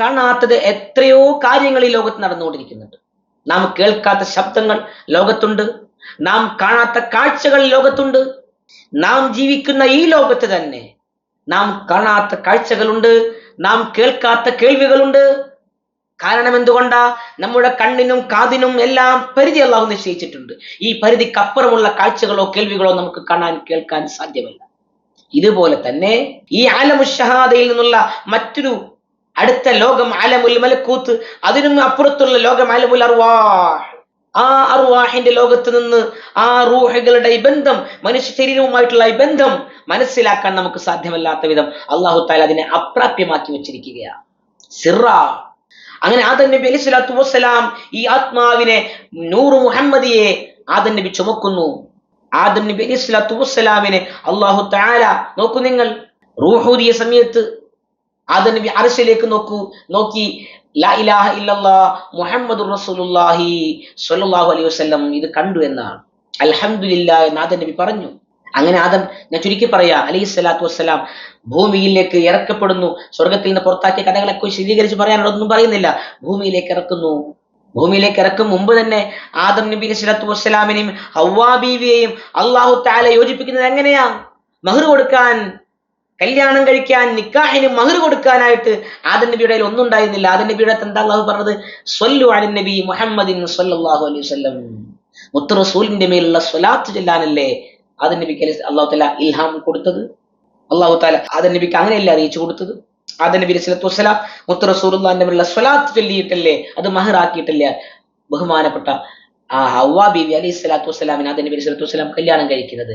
കാണാത്തത് എത്രയോ കാര്യങ്ങൾ ഈ ലോകത്ത് നടന്നുകൊണ്ടിരിക്കുന്നുണ്ട്. നാം കേൾക്കാത്ത ശബ്ദങ്ങൾ ലോകത്തുണ്ട്. നാം കാണാത്ത കാഴ്ചകൾ ലോകത്തുണ്ട്. നാം ജീവിക്കുന്ന ഈ ലോകത്ത് തന്നെ നാം കാണാത്ത കാഴ്ചകളുണ്ട്. നാം കേൾക്കാത്ത കേൾവികളുണ്ട്. കാരണം എന്തുകൊണ്ടാ? നമ്മുടെ കണ്ണിനും കാതിനും എല്ലാം പരിധി അള്ളാഹു നിശ്ചയിച്ചിട്ടുണ്ട്. ഈ പരിധിക്കപ്പുറമുള്ള കാഴ്ചകളോ കേൾവികളോ നമുക്ക് കാണാൻ കേൾക്കാൻ സാധ്യമല്ല. ഇതുപോലെ തന്നെ ഈ ആലമുഷഹാദയിൽ നിന്നുള്ള മറ്റൊരു അടുത്ത ലോകം അലമുൽ മലക്കൂത്ത് അതിനും അപ്പുറത്തുള്ള ലോകം അലമുൽ അർവാഹ്. ആ അർവാഹിന്റെ ലോകത്ത് നിന്ന് ആ റൂഹുകളുടെ ഈ ബന്ധം മനുഷ്യ ശരീരവുമായിട്ടുള്ള ഈ ബന്ധം മനസ്സിലാക്കാൻ നമുക്ക് സാധ്യമല്ലാത്ത വിധം അള്ളാഹു താല അതിനെ അപ്രാപ്യമാക്കി വെച്ചിരിക്കുകയാണ്. സിറ. അങ്ങനെ ആദൻ നബി അലൈഹി സ്വലാത്തു വസ്സലാം ഈ ആത്മാവിനെ നൂറ് മുഹമ്മദിയെ ആദൻ നബി ചുമക്കുന്നു. ആദം നബി അലൈഹി സ്വലാത്തു വസ്സലാമിനെ അള്ളാഹു താല നോക്കൂ നിങ്ങൾ റൂഹൂദിയ സമയത്ത് ആദം നബി അറശിലേക്ക് നോക്കൂ. നോക്കി. ലാ ഇലാഹ മുഹമ്മദുർ റസൂലുള്ളാഹി സ്വല്ലല്ലാഹു അലൈഹി വസല്ലം. ഇത് കണ്ടു എന്നാണ്. അൽഹംദുലില്ലാ എന്ന് നബി പറഞ്ഞു. അങ്ങനെ ആദം ഞാൻ ചുരുക്കി പറയാ. അലൈഹി സ്വലാത്തു വസ്സലാം ഭൂമിയിലേക്ക് ഇറക്കപ്പെടുന്നു. സ്വർഗത്തിൽ നിന്ന് പുറത്താക്കിയ കഥകളൊക്കെ ശീതീകരിച്ച് പറയാനുള്ളതൊന്നും പറയുന്നില്ല. ഭൂമിയിലേക്ക് ഇറക്കുന്നു. ഭൂമിയിലേക്ക് ഇറക്കും മുമ്പ് തന്നെ ആദം നബി സ്വലാത്തു വസ്സലാമിനെയും ഹവ്വാ ബീവിയെയും അള്ളാഹു താല യോജിപ്പിക്കുന്നത് എങ്ങനെയാ? മഹർ കൊടുക്കാൻ കല്യാണം കഴിക്കാൻ നിക്കാഹിന് മഹർ കൊടുക്കാനായിട്ട് ആദൻ നബിയുടെ ഒന്നും ഉണ്ടായിരുന്നില്ല. ആദൻ നബിയുടെ എന്താ അള്ളാഹു പറഞ്ഞത്? സ്വല്ലു അലൻ നബി മുഹമ്മദിൻ സ്വല്ലല്ലാഹു അലൈഹി വസല്ലം. മുത്ത് റസൂലിന്റെ മേലുള്ള സ്വലാത്ത് ചെല്ലാനല്ലേ ആദൻ നബിക്ക് അള്ളാഹു താല ഇൽഹാം കൊടുത്തത്? അള്ളാഹു താല ആദൻ നബിക്ക് അങ്ങനെയല്ലേ അറിയിച്ചു കൊടുത്തത്? ആദൻ നബി അലൈഹി വസ്സലാം മുത്ത് റസൂലുള്ളാഹിന്റെ മേലുള്ള സ്വലാത്ത് ചൊല്ലിയിട്ടല്ലേ അത് മഹറാക്കിയിട്ടല്ലേ ബഹുമാനപ്പെട്ട ആ ഹവ്വാ ബീവി അലൈഹി സ്വലാത്തു വസ്സലാമിന് നബി അലൈഹി വസ്സലാം കല്യാണം കഴിക്കുന്നത്?